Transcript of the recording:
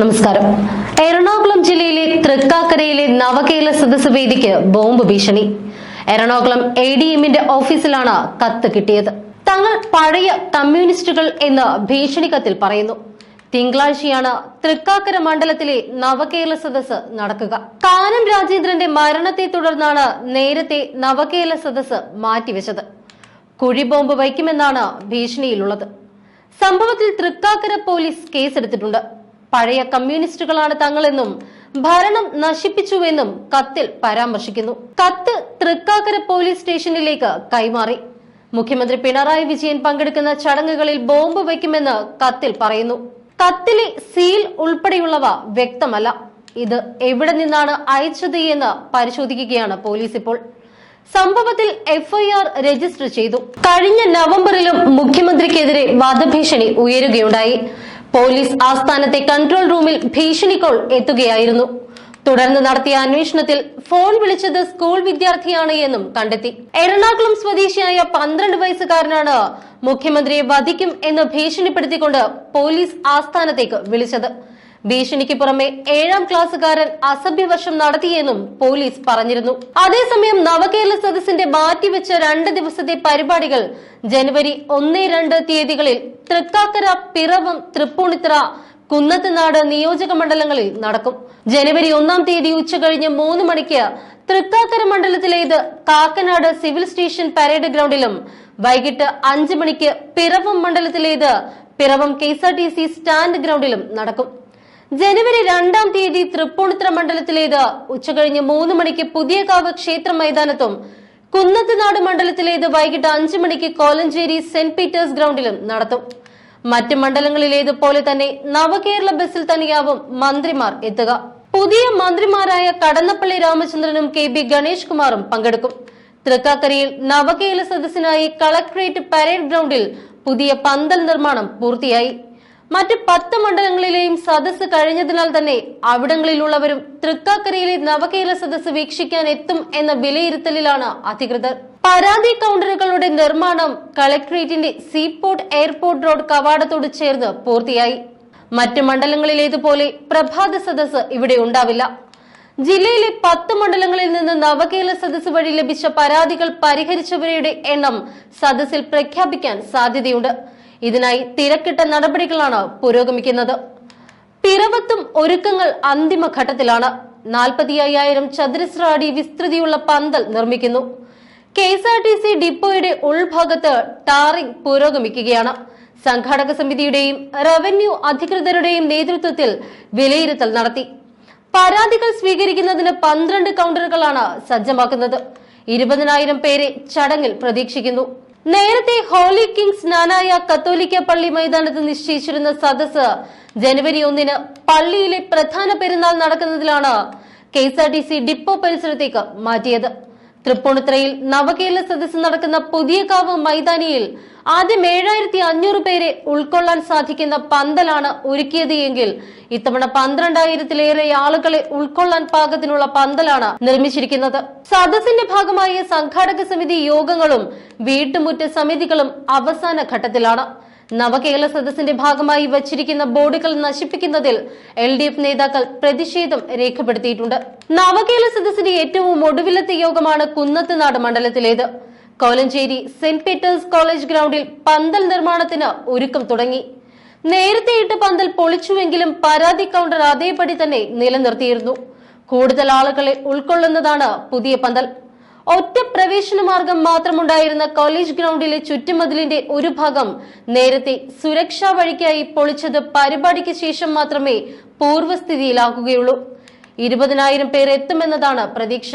നമസ്കാരം. എറണാകുളം ജില്ലയിലെ തൃക്കാക്കരയിലെ നവകേരള സദസ് വേദിക്ക് ബോംബ് ഭീഷണി. എറണാകുളം എ ഡി എമ്മിന്റെ ഓഫീസിലാണ് കത്ത് കിട്ടിയത്. തങ്ങൾ പഴയ കമ്മ്യൂണിസ്റ്റുകൾ എന്ന് ഭീഷണി കത്തിൽ പറയുന്നു. തിങ്കളാഴ്ചയാണ് തൃക്കാക്കര മണ്ഡലത്തിലെ നവകേരള സദസ് നടക്കുക. കാനം രാജേന്ദ്രന്റെ മരണത്തെ തുടർന്നാണ് നേരത്തെ നവകേരള സദസ് മാറ്റിവെച്ചത്. കുഴിബോംബ് വയ്ക്കുമെന്നാണ് ഭീഷണിയിലുള്ളത്. സംഭവത്തിൽ തൃക്കാക്കര പോലീസ് കേസെടുത്തിട്ടുണ്ട്. പഴയ കമ്മ്യൂണിസ്റ്റുകളാണ് തങ്ങളെന്നും ഭരണം നശിപ്പിച്ചുവെന്നും കത്തിൽ പരാമർശിക്കുന്നു. കത്ത് തൃക്കാക്കര പോലീസ് സ്റ്റേഷനിലേക്ക് കൈമാറി. മുഖ്യമന്ത്രി പിണറായി വിജയൻ പങ്കെടുക്കുന്ന ചടങ്ങുകളിൽ ബോംബ് വയ്ക്കുമെന്ന് കത്തിൽ പറയുന്നു. കത്തിലെ സീൽ ഉൾപ്പെടെയുള്ളവ വ്യക്തമല്ല. ഇത് എവിടെ നിന്നാണ് അയച്ചത് എന്ന് പരിശോധിക്കുകയാണ് പോലീസ് ഇപ്പോൾ. സംഭവത്തിൽ എഫ്ഐആർ രജിസ്റ്റർ ചെയ്തു. കഴിഞ്ഞ നവംബറിലും മുഖ്യമന്ത്രിക്കെതിരെ വധഭീഷണി ഉയരുകയുണ്ടായി. പോലീസ് ആസ്ഥാനത്തെ കൺട്രോൾ റൂമിൽ ഭീഷണി കോൾ എത്തുകയായിരുന്നു. തുടർന്ന് നടത്തിയ അന്വേഷണത്തിൽ ഫോൺ വിളിച്ചത് സ്കൂൾ വിദ്യാർത്ഥിയാണ് എന്നും കണ്ടെത്തി. എറണാകുളം സ്വദേശിയായ പന്ത്രണ്ട് വയസ്സുകാരനാണ് മുഖ്യമന്ത്രിയെ വധിക്കും എന്ന് ഭീഷണിപ്പെടുത്തിക്കൊണ്ട് പോലീസ് ആസ്ഥാനത്തേക്ക് വിളിച്ചത്. ഭീഷണിക്ക് പുറമെ ഏഴാം ക്ലാസ്സുകാരൻ അസഭ്യവർഷം നടത്തിയെന്നും പോലീസ് പറഞ്ഞിരുന്നു. അതേസമയം നവകേരള സദസ്സിന്റെ മാറ്റിവെച്ച രണ്ട് ദിവസത്തെ പരിപാടികൾ ജനുവരി ഒന്ന് രണ്ട് തീയതികളിൽ തൃക്കാക്കര പിറവം തൃപ്പൂണിത്തറ കുന്നത്തുനാട് നിയോജക മണ്ഡലങ്ങളിൽ നടക്കും. ജനുവരി ഒന്നാം തീയതി ഉച്ച ഉച്ചകഴിഞ്ഞ് മൂന്ന് മണിക്ക് തൃക്കാക്കര മണ്ഡലത്തിലേത് കാക്കനാട് സിവിൽ സ്റ്റേഷൻ പരേഡ് ഗ്രൗണ്ടിലും വൈകിട്ട് അഞ്ച് മണിക്ക് Piravom മണ്ഡലത്തിലേത് Piravam K S R T C stand ഗ്രൗണ്ടിലും നടക്കും. ജനുവരി രണ്ടാം തീയതി തൃപ്പൂണിത്തുറ മണ്ഡലത്തിലേത് ഉച്ചകഴിഞ്ഞ് മൂന്ന് മണിക്ക് പുതിയ പുതിയകാവ് ക്ഷേത്ര മൈതാനത്തും കുന്നത്തുനാട് മണ്ഡലത്തിലേത് വൈകിട്ട് അഞ്ചു മണിക്ക് കോലഞ്ചേരി സെന്റ് പീറ്റേഴ്സ് ഗ്രൗണ്ടിലും നടത്തും. മറ്റ് മണ്ഡലങ്ങളിലേതുപോലെ തന്നെ നവകേരള ബസ്സിൽ തന്നെയാവും മന്ത്രിമാർ എത്തുക. പുതിയ മന്ത്രിമാരായ കടന്നപ്പള്ളി രാമചന്ദ്രനും കെ ബി ഗണേഷ് കുമാറും പങ്കെടുക്കും. തൃക്കാക്കരയിൽ നവകേരള സദസ്സിനായി കളക്ടറേറ്റ് പരേഡ് ഗ്രൗണ്ടിൽ പുതിയ പന്തൽ നിർമ്മാണം പൂർത്തിയായി. മറ്റ് പത്ത് മണ്ഡലങ്ങളിലെയും സദസ്സ് കഴിഞ്ഞതിനാൽ തന്നെ അവിടങ്ങളിലുള്ളവരും തൃക്കാക്കരയിലെ നവകേരള സദസ്സ് വീക്ഷിക്കാൻ എത്തും എന്ന വിലയിരുത്തലിലാണ് അധികൃതർ. പരാതി കൗണ്ടറുകളുടെ നിർമ്മാണം കളക്ടറേറ്റിന്റെ സീപോർട്ട് എയർപോർട്ട് റോഡ് കവാടത്തോട് ചേർന്ന് പൂർത്തിയായി. മറ്റ് മണ്ഡലങ്ങളിലേതുപോലെ പ്രഭാത സദസ്സ് ഇവിടെ ഉണ്ടാവില്ല. ജില്ലയിലെ പത്ത് മണ്ഡലങ്ങളിൽ നിന്ന് നവകേരള സദസ് വഴി ലഭിച്ച പരാതികൾ പരിഹരിച്ചവരുടെ എണ്ണം സദസ്സിൽ പ്രഖ്യാപിക്കാൻ സാധ്യതയുണ്ട്. ഇതിനായി തിരക്കിട്ട നടപടികളാണ് പുരോഗമിക്കുന്നത്. പിറവത്തും ഒരുക്കങ്ങൾ അന്തിമഘട്ടത്തിലാണ്. നാൽപ്പത്തി അയ്യായിരം ചതുരശ്ര അടി വിസ്തൃതിയുള്ള പന്തൽ നിർമ്മിക്കുന്നു. K S R T C ഡിപ്പോയുടെ ഉൾഭാഗത്ത് ടാറിംഗ് പുരോഗമിക്കുകയാണ്. സംഘാടക സമിതിയുടെയും റവന്യൂ അധികൃതരുടെയും നേതൃത്വത്തിൽ വിലയിരുത്തൽ നടത്തി. പരാതികൾ സ്വീകരിക്കുന്നതിന് പന്ത്രണ്ട് കൗണ്ടറുകളാണ് സജ്ജമാക്കുന്നത്. ഇരുപതിനായിരം പേരെ ചടങ്ങിൽ പ്രതീക്ഷിക്കുന്നു. നേരത്തെ ഹോളി കിങ്സ് നാനായ കത്തോലിക്ക പള്ളി മൈതാനത്ത് നിശ്ചയിച്ചിരുന്ന സദസ് ജനുവരി ഒന്നിന് പള്ളിയിലെ പ്രധാന പെരുന്നാൾ നടക്കുന്നതിലാണ് K S R T C depot പരിസരത്തേക്ക് മാറ്റിയത്. തൃപ്പൂണിത്തുറയിൽ നവകേരള സദസ്സ് നടക്കുന്ന പുതിയ കാവ് മൈതാനിയിൽ ആദ്യം ഏഴായിരത്തി അഞ്ഞൂറ് പേരെ ഉൾക്കൊള്ളാൻ സാധിക്കുന്ന പന്തലാണ് ഒരുക്കിയത് എങ്കിൽ ഇത്തവണ പന്ത്രണ്ടായിരത്തിലേറെ ആളുകളെ ഉൾക്കൊള്ളാൻ പാകത്തിനുള്ള പന്തലാണ് നിർമ്മിച്ചിരിക്കുന്നത്. സദസ്സിന്റെ ഭാഗമായ സംഘാടക സമിതി യോഗങ്ങളും വീട്ടുമുറ്റ സമിതികളും അവസാന ഘട്ടത്തിലാണ്. നവകേരള സദസ്സിന്റെ ഭാഗമായി വച്ചിരിക്കുന്ന ബോർഡുകൾ നശിപ്പിക്കുന്നതിൽ എൽ ഡി എഫ് നേതാക്കൾ പ്രതിഷേധം രേഖപ്പെടുത്തിയിട്ടുണ്ട്. നവകേരള സദസ്സിന്റെ ഏറ്റവും ഒടുവിലത്തെ യോഗമാണ് കുന്നത്തുനാട് മണ്ഡലത്തിലേത്. കോലഞ്ചേരി സെന്റ് പീറ്റേഴ്സ് കോളേജ് ഗ്രൗണ്ടിൽ പന്തൽ നിർമ്മാണത്തിന് ഒരുക്കം തുടങ്ങി. നേരത്തെ ഇട്ട് പന്തൽ പൊളിച്ചുവെങ്കിലും പരാതി കൗണ്ടർ അതേപടി തന്നെ നിലനിർത്തിയിരുന്നു. കൂടുതൽ ആളുകളെ ഉൾക്കൊള്ളുന്നതാണ് പുതിയ പന്തൽ. ഒറ്റ പ്രവേശന മാർഗം മാത്രമുണ്ടായിരുന്ന കോളേജ് ഗ്രൗണ്ടിലെ ചുറ്റുമതിലിന്റെ ഒരു ഭാഗം നേരത്തെ സുരക്ഷാ വഴിക്കായി പൊളിച്ചത് പരിപാടിക്ക് ശേഷം മാത്രമേ പൂർവസ്ഥിതിയിലാക്കുകയുള്ളൂ ഇരുപതിനായിരം പേർ എത്തുമെന്നതാണ് പ്രതീക്ഷ.